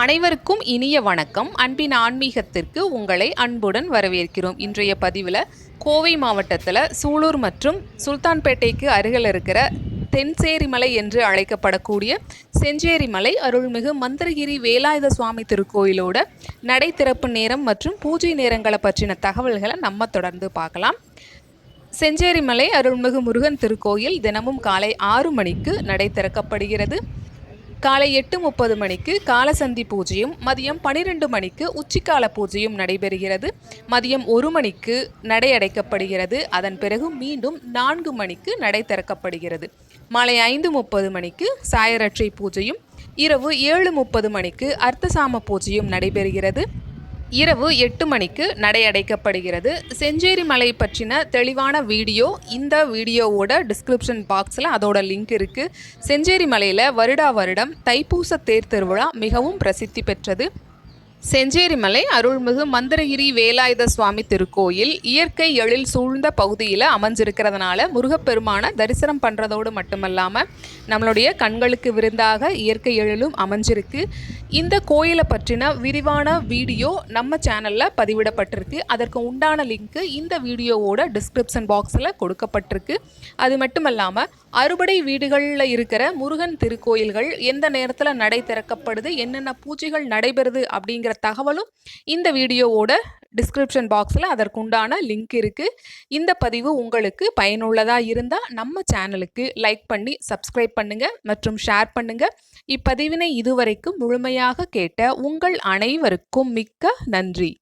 அனைவருக்கும் இனிய வணக்கம். அன்பின் ஆன்மீகத்திற்கு உங்களை அன்புடன் வரவேற்கிறோம். இன்றைய பதிவில் கோவை மாவட்டத்தில் சூலூர் மற்றும் சுல்தான்பேட்டைக்கு அருகில் இருக்கிற தென்சேரிமலை என்று அழைக்கப்படக்கூடிய செஞ்சேரிமலை அருள்மிகு மந்திரகிரி வேலாயுத சுவாமி திருக்கோயிலோட நடை திறப்பு நேரம் மற்றும் பூஜை நேரங்களை பற்றின தகவல்களை நம்ம தொடர்ந்து பார்க்கலாம். செஞ்சேரிமலை அருள்மிகு முருகன் திருக்கோயில் தினமும் காலை ஆறு மணிக்கு நடை திறக்கப்படுகிறது. காலை எட்டு முப்பது மணிக்கு காலசந்தி பூஜையும் மதியம் பனிரெண்டு மணிக்கு உச்சிக்கால பூஜையும் நடைபெறுகிறது. மதியம் ஒரு மணிக்கு நடை அடைக்கப்படுகிறது அதன் பிறகு மீண்டும் நான்கு மணிக்கு நடை திறக்கப்படுகிறது. மாலை ஐந்து முப்பது மணிக்கு சாயரட்சை பூஜையும் இரவு ஏழு முப்பது மணிக்கு அர்த்தசாம பூஜையும் நடைபெறுகிறது. இரவு எட்டு மணிக்கு நடை அடைக்கப்படுகிறது செஞ்சேரி மலை பற்றின தெளிவான வீடியோ இந்த வீடியோவோட டிஸ்கிரிப்ஷன் பாக்ஸில் அதோட லிங்க் இருக்குது செஞ்சேரி மலையில் வருடா வருடம் தைப்பூச தேர் திருவிழா மிகவும் பிரசித்தி பெற்றது. செஞ்சேரிமலை அருள்மிகு மந்திரகிரி வேலாயுத சுவாமி திருக்கோயில் இயற்கை எழில் சூழ்ந்த பகுதியில் அமைஞ்சிருக்கிறதுனால முருகப்பெருமானை தரிசனம் பண்ணுறதோடு மட்டுமல்லாமல் நம்மளுடைய கண்களுக்கு விருந்தாக இயற்கை எழிலும் அமைஞ்சிருக்கு. இந்த கோயிலை பற்றின விரிவான வீடியோ நம்ம சேனலில் பதிவிடப்பட்டிருக்கு. அதற்கு உண்டான லிங்க்கு இந்த வீடியோவோட டிஸ்கிரிப்ஷன் பாக்ஸில் கொடுக்கப்பட்டிருக்கு. அது மட்டுமல்லாமல் அறுபடை வீடுகளில் இருக்கிற முருகன் திருக்கோயில்கள் எந்த நேரத்தில் நடை திறக்கப்படுது என்னென்ன பூஜைகள் நடைபெறுது அப்படிங்கிற தகவலும் இந்த வீடியோவோட டிஸ்கிரிப்ஷன் பாக்ஸில் அதற்குண்டான லிங்க் இருக்குது இந்த பதிவு உங்களுக்கு பயனுள்ளதாக இருந்தால் நம்ம சேனலுக்கு லைக் பண்ணி சப்ஸ்கிரைப் பண்ணுங்கள் மற்றும் ஷேர் பண்ணுங்கள் இப்பதிவினை இதுவரைக்கும் முழுமையாக கேட்ட உங்கள் அனைவருக்கும் மிக்க நன்றி.